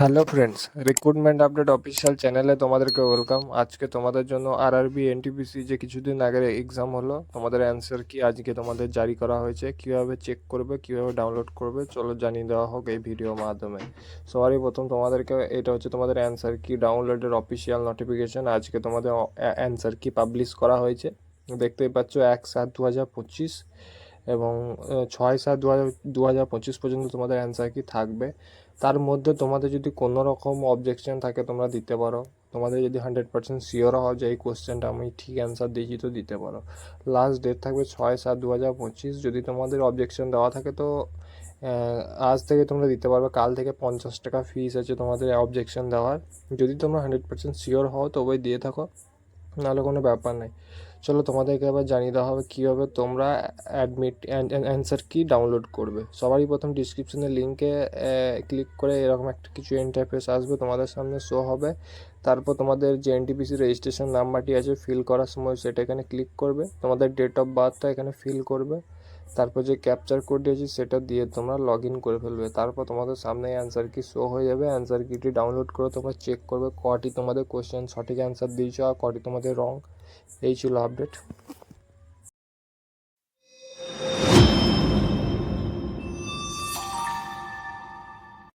Hello friends recruitment update official চ্যানেলে তোমাদেরকে welcome আজকে তোমাদের জন্য আর আরআরবি এনটিপিসি যে কিছুদিন আগে এক্সাম হলো, তোমাদের অ্যান্সার কি আজকে তোমাদের জারি করা হয়েছে, কীভাবে চেক করবে, কীভাবে ডাউনলোড করবে, চলো জানিয়ে দেওয়া হোক এই ভিডিওর মাধ্যমে। সবারই প্রথম তোমাদেরকে এটা হচ্ছে তোমাদের অ্যান্সার কি ডাউনলোডের অফিসিয়াল নোটিফিকেশন আজকে তোমাদের অ্যান্সার কি পাবলিশ করা হয়েছে। দেখতেই পাচ্ছ, এক সাত দু হাজার পঁচিশ। এবং ছয় সাত দু হাজার দু হাজার পঁচিশ পর্যন্ত তোমাদের অ্যান্সার কি থাকবে। তার মধ্যে তোমাদের যদি কোনো রকম অবজেকশন থাকে তোমরা দিতে পারো। তোমাদের যদি হান্ড্রেড পার্সেন্ট শিওর হও যে এই কোশ্চেনটা আমি ঠিক অ্যান্সার দিয়েছি তো দিতে পারো। লাস্ট ডেট থাকবে ছয় সাত দু হাজার পঁচিশ। যদি তোমাদের অবজেকশন দেওয়া থাকে তো আজ থেকে তোমরা দিতে পারবে। কাল থেকে পঞ্চাশ টাকা ফিস আছে তোমাদের অবজেকশন দেওয়ার। যদি তোমরা হান্ড্রেড পার্সেন্ট শিওর হও তবেই দিয়ে থাকো। নাহলে কোনো ব্যাপার নেই। চলো তোমাদেরকে আবার জানিয়ে দেওয়া হবে কীভাবে তোমরা অ্যাডমিট অ্যান্সার কি ডাউনলোড করবে। সবারই প্রথম ডিসক্রিপশনের লিঙ্কে ক্লিক করে এরকম একটা কিছু ইন্টারফেস আসবে, তোমাদের সামনে শো হবে। তারপর তোমাদের যে এনটিপিসি রেজিস্ট্রেশন নাম্বারটি আছে ফিল করার সময় সেটা এখানে ক্লিক করবে। তোমাদের ডেট অফ বার্থটা এখানে ফিল করবে। তারপর যে ক্যাপচার কোড দিয়েছি, সেটা দিয়ে তোমরা লগ ইন করে ফেলবে। তারপর তোমাদের সামনে অ্যান্সার কি শো হয়ে যাবে। অ্যান্সার কিটি ডাউনলোড করে তোমরা চেক করবে, কটি তোমাদের কোশ্চেন সঠিক অ্যান্সার দিয়েছ আর কটি তোমাদের রং এই ছিল আপডেট